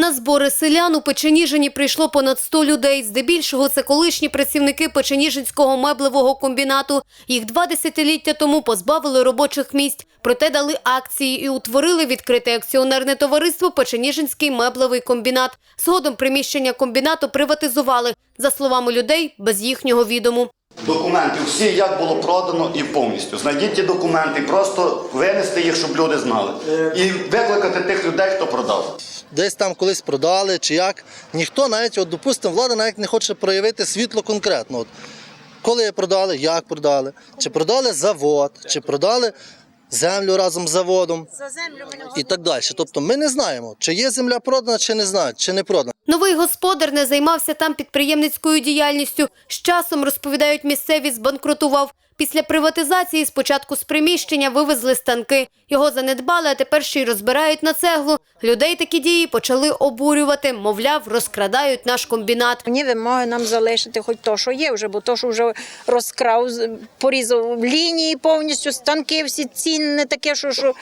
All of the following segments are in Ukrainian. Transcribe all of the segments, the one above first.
На збори селян у Печеніжині прийшло понад 100 людей. Здебільшого це колишні працівники Печеніжинського меблевого комбінату. Їх два десятиліття тому позбавили робочих місць. Проте дали акції і утворили відкрите акціонерне товариство Печеніжинський меблевий комбінат. Згодом приміщення комбінату приватизували. За словами людей, без їхнього відому. Документи всі, як було продано і повністю. Знайдіть ті документи, просто винести їх, щоб люди знали. І викликати тих людей, хто продав. десь там колись продали чи як. Ніхто навіть, от, допустимо, влада навіть не хоче проявити світло конкретно. От, коли продали, як продали, чи продали завод, чи продали землю разом з заводом і так далі. Тобто ми не знаємо, чи є земля продана, чи не знають, чи не продана. Новий господар не займався там підприємницькою діяльністю. З часом, розповідають місцеві, збанкрутував. Після приватизації спочатку з приміщення вивезли станки. Його занедбали, а тепер ще й розбирають на цеглу. Людей такі дії почали обурювати. Мовляв, розкрадають наш комбінат. Ні вимоги нам залишити хоч то, що є вже, бо то, що вже розкрав, порізав лінії повністю, станки всі цінне таке, що, що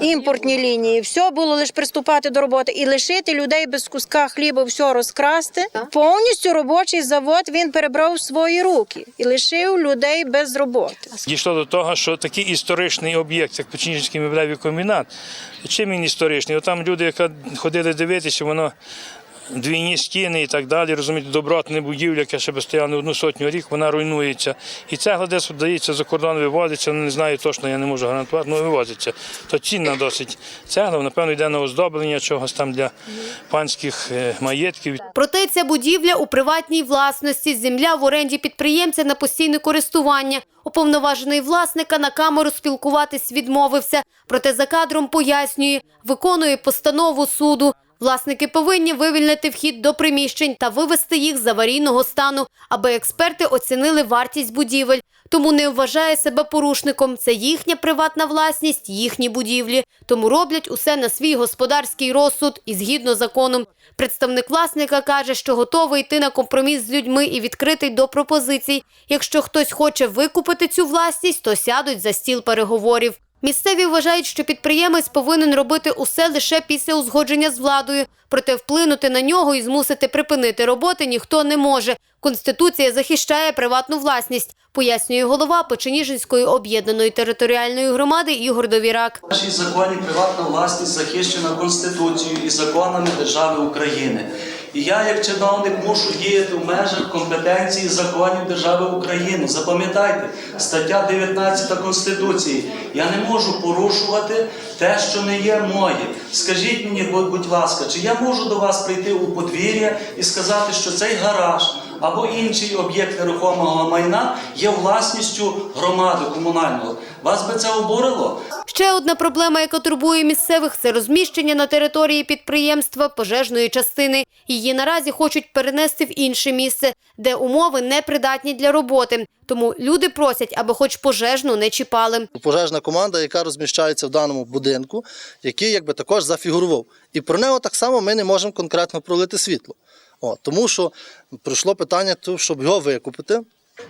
імпортні лінії. Все було лише приступати до роботи і лишити людей без куска хліба, все розкрасти. Повністю робочий завод він перебрав в свої руки і лишив людей без роботи. Дійшло до того, що такий історичний об'єкт, як Печінський меблевий комбінат, чим він історичний? От там люди, які ходили дивитися, воно двійні стіни і так далі, розумієте, добротне будівля, яка ще би стояла не одну сотню рік, вона руйнується. І цегла десь вдається за кордон вивозиться, ну не знаю точно, я не можу гарантувати, але вивозиться. То цінна досить цегла, напевно, йде на оздоблення чогось там для панських е, маєтків. Проте ця будівля у приватній власності, земля в оренді підприємця на постійне користування. Уповноважений власника на камеру спілкуватись відмовився. Проте за кадром пояснює, виконує постанову суду. Власники повинні вивільнити вхід до приміщень та вивести їх з аварійного стану, аби експерти оцінили вартість будівель. Тому не вважає себе порушником. Це їхня приватна власність, їхні будівлі. Тому роблять усе на свій господарський розсуд і згідно законом. Представник власника каже, що готовий йти на компроміс з людьми і відкритий до пропозицій. Якщо хтось хоче викупити цю власність, то сядуть за стіл переговорів. Місцеві вважають, що підприємець повинен робити усе лише після узгодження з владою. Проте вплинути на нього і змусити припинити роботи ніхто не може. Конституція захищає приватну власність, пояснює голова Печеніжинської об'єднаної територіальної громади Ігор Довірак. В нашій законі приватна власність захищена Конституцією і законами держави України. І я, як чиновник, мушу діяти в межах компетенції законів держави України. Запам'ятайте, стаття 19 Конституції. Я не можу порушувати те, що не є моє. Скажіть мені, будь ласка, чи я можу до вас прийти у подвір'я і сказати, що цей гараж або інший об'єкт нерухомого майна є власністю громади комунального? Вас би це обурило? Ще одна проблема, яка турбує місцевих, це розміщення на території підприємства пожежної частини. Її наразі хочуть перенести в інше місце, де умови непридатні для роботи. Тому люди просять, аби хоч пожежну не чіпали. Пожежна команда, яка розміщається в даному будинку, який якби також зафігурував. І про нього так само ми не можемо конкретно пролити світло. О, тому що прийшло питання, щоб його викупити.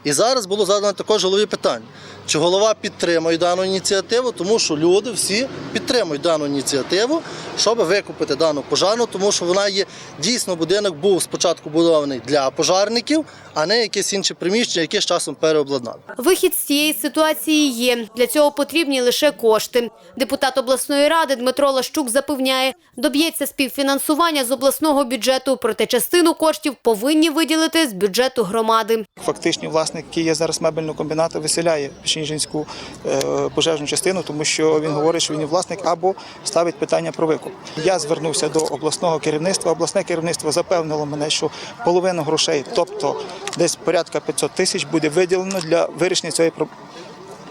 І зараз було задано також голові питання, чи голова підтримує дану ініціативу, тому що люди всі підтримують дану ініціативу, щоб викупити дану пожарну, тому що вона є дійсно будинок був спочатку будований для пожарників, а не якесь інше приміщення, яке з часом переобладнали. Вихід з цієї ситуації є. Для цього потрібні лише кошти. Депутат обласної ради Дмитро Лащук запевняє, доб'ється співфінансування з обласного бюджету, проте частину коштів повинні виділити з бюджету громади. Фактичний власник, який є зараз мебельного комбінату, виселяє Печеніжинську е, пожежну частину, тому що він говорить, що він власник або ставить питання про викуп. Я звернувся до обласного керівництва. Обласне керівництво запевнило мене, що половину грошей, тобто десь порядка 500 тисяч, буде виділено для вирішення цієї проблеми.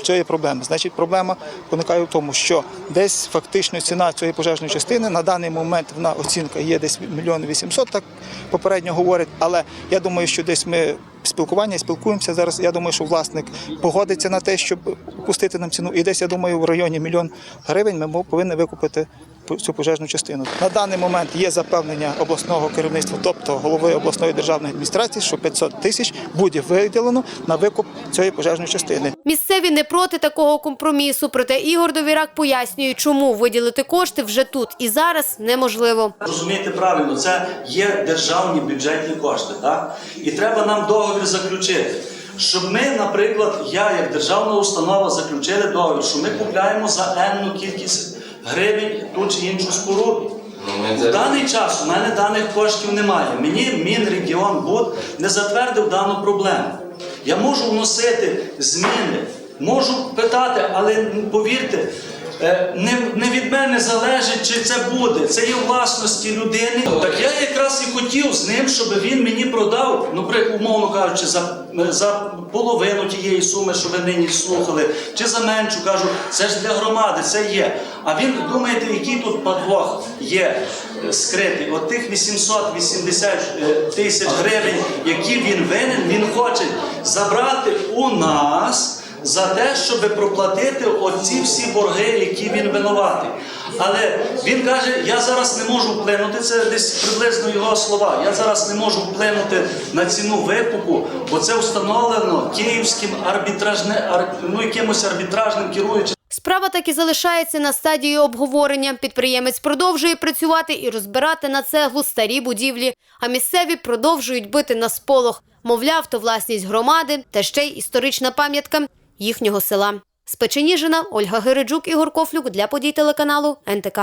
Цієї проблеми. Значить, проблема виникає в тому, що десь фактично ціна цієї пожежної частини на даний момент вона оцінка є десь мільйон вісімсот, так попередньо говорять. Але я думаю, що десь ми спілкування спілкуємося зараз. Я думаю, що власник погодиться на те, щоб опустити нам ціну. І десь я думаю, в районі мільйон гривень ми повинні викупити цю пожежну частину. На даний момент є запевнення обласного керівництва, тобто голови обласної державної адміністрації, що 500 тисяч буде виділено на викуп цієї пожежної частини. Місцеві не проти такого компромісу, проте Ігор Довірак пояснює, чому виділити кошти вже тут і зараз неможливо. Розумієте правильно, це є державні бюджетні кошти, так? І треба нам договір заключити. Щоб ми, наприклад, я як державна установа заключили договір, що ми купляємо за енну кількість гривень ту чи іншу споруду. В даний час у мене даних коштів немає. Мені Мінрегіонбуд не затвердив дану проблему. Я можу вносити зміни, можу питати, але повірте, не, не від мене залежить, чи це буде. Це є власності людини. Так я якраз і хотів з ним, щоб він мені продав, ну, умовно кажучи, за, за половину тієї суми, що ви нині слухали, чи за меншу кажу, це ж для громади, це є. А він думаєте, який тут подвох є е, скритий? От тих 880 е, тисяч гривень, які він винен, він хоче забрати у нас за те, щоб проплатити оці всі борги, які він винуватий. Але він каже: я зараз не можу вплинути, це десь приблизно його слова. Я зараз не можу вплинути на ціну викупу, бо це встановлено київським арбітражне, ар- ну, якимось арбітражним керуючим. Справа так і залишається на стадії обговорення. Підприємець продовжує працювати і розбирати на цеглу старі будівлі, а місцеві продовжують бити на сполох. Мовляв, то власність громади та ще й історична пам'ятка їхнього села. З Печеніжина Ольга Гириджук, Ігор Кофлюк для подій телеканалу НТК.